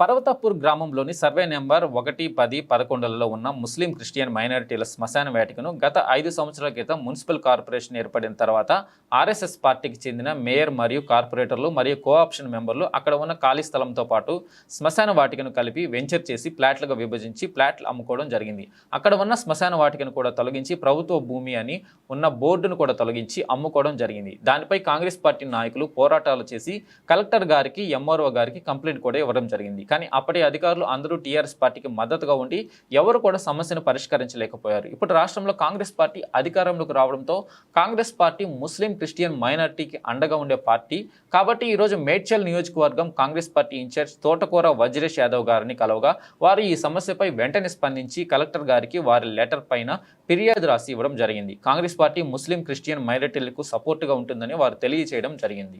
పర్వతాపూర్ గ్రామంలోని survey number ఒకటి పది పదకొండులలో ఉన్న ముస్లిం క్రిస్టియన్ మైనారిటీల శ్మశాన వేటికను గత ఐదు సంవత్సరాల క్రితం మున్సిపల్ కార్పొరేషన్ ఏర్పడిన తర్వాత ఆర్ఎస్ఎస్ పార్టీకి చెందిన మేయర్ మరియు కార్పొరేటర్లు మరియు కోఆప్షన్ మెంబర్లు అక్కడ ఉన్న ఖాళీ స్థలంతో పాటు శ్మశాన వాటికను కలిపి వెంచర్ చేసి ప్లాట్లుగా విభజించి ప్లాట్లు అమ్ముకోవడం జరిగింది. అక్కడ ఉన్న శ్మశాన వాటికను కూడా తొలగించి ప్రభుత్వ భూమి అని ఉన్న బోర్డును కూడా తొలగించి అమ్ముకోవడం జరిగింది. దానిపై కాంగ్రెస్ పార్టీ నాయకులు పోరాటాలు చేసి కలెక్టర్ గారికి ఎంఆర్ఓ గారికి కంప్లైంట్ కూడా ఇవ్వడం జరిగింది. కానీ అప్పటి అధికారులు అందరూ టీఆర్ఎస్ పార్టీకి మద్దతుగా ఉండి ఎవరు కూడా సమస్యను పరిష్కరించలేకపోయారు. ఇప్పుడు రాష్ట్రంలో కాంగ్రెస్ పార్టీ అధికారంలోకి రావడంతో కాంగ్రెస్ పార్టీ ముస్లిం క్రిస్టియన్ మైనారిటీకి అండగా ఉండే పార్టీ. కాబట్టి ఈరోజు మేడ్చల్ నియోజకవర్గం కాంగ్రెస్ పార్టీ ఇన్ఛార్జ్ తోటకూర వజ్రేష్ యాదవ్ గారిని కలవగా వారు ఈ సమస్యపై వెంటనే స్పందించి కలెక్టర్ గారికి వారి లెటర్ పైన ఫిర్యాదు రాసి ఇవ్వడం జరిగింది. కాంగ్రెస్ పార్టీ ముస్లిం క్రిస్టియన్ మైనార్టీలకు సపోర్టుగా ఉంటుందని వారు తెలియజేయడం జరిగింది.